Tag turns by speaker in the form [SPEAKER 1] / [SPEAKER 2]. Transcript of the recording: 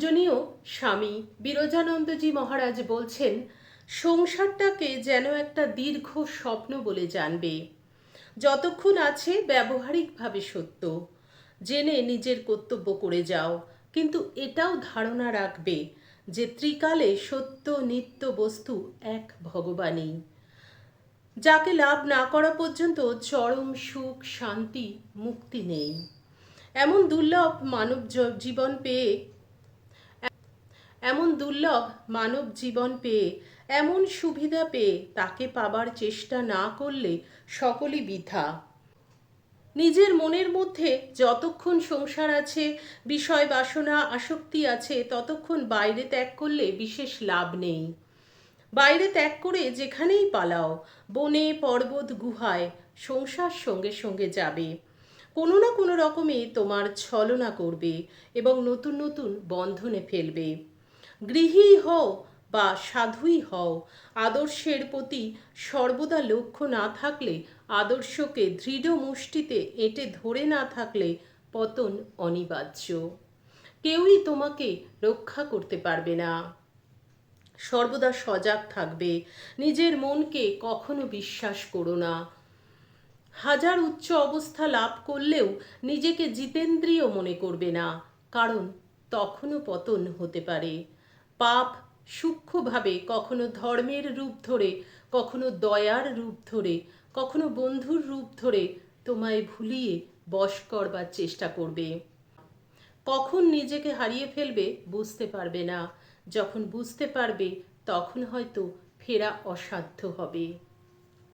[SPEAKER 1] পূজনীয় স্বামী বিরজানন্দজি মহারাজ বলছেন, সংসারটাকে যেন একটা দীর্ঘ স্বপ্ন বলে জানবে। যতক্ষণ আছে ব্যবহারিকভাবে সত্য। জেনে নিজের কর্তব্য করে যাও, কিন্তু এটাও ধারণা রাখবে যে ত্রিকালে সত্য নিত্য বস্তু এক ভগবানই। যাকে লাভ না করা পর্যন্ত চরম সুখ, শান্তি, মুক্তি নেই। এমন দুর্লভ মানব জীবন পেয়ে এমন দুর্লভ মানব জীবন পেয়ে, এমন সুবিধা পেয়ে তাকে পাবার চেষ্টা না করলে সকলই বৃথা। নিজের মনের মধ্যে যতক্ষণ সংসার আছে, বিষয় বাসনা, আসক্তি আছে, ততক্ষণ বাইরে ত্যাগ করলে বিশেষ লাভ নেই। বাইরে ত্যাগ করে যেখানেই পালাও, বনে, পর্বত, গুহায় সংসার সঙ্গে সঙ্গে যাবে। কোনো না কোনো রকমে তোমার ছলনা করবে এবং নতুন নতুন বন্ধনে ফেলবে। গৃহী হও বা সাধুই হও। আদর্শের প্রতি সর্বদা লক্ষ্য না থাকলে, আদর্শকে দৃঢ় মুষ্টিতে এঁটে ধরে না থাকলে পতন অনিবার্য। কেউই তোমাকে রক্ষা করতে পারবে না। সর্বদা সজাগ থাকবে। নিজের মনকে কখনো বিশ্বাস করো না। হাজার উচ্চ অবস্থা লাভ করলেও নিজেকে জিতেন্দ্রিয় মনে করবে না, কারণ তখনও পতন হতে পারে। পাপ সূক্ষ্মভাবে, কখনো ধর্মের রূপ ধরে, কখনো দয়ার রূপ ধরে, কখনো বন্ধুর রূপ ধরে তোমায় ভুলিয়ে বশ করবার চেষ্টা করবে। কখন নিজেকে হারিয়ে ফেলবে বুঝতে পারবে না। যখন বুঝতে পারবে, তখন হয়তো ফেরা অসাধ্য হবে।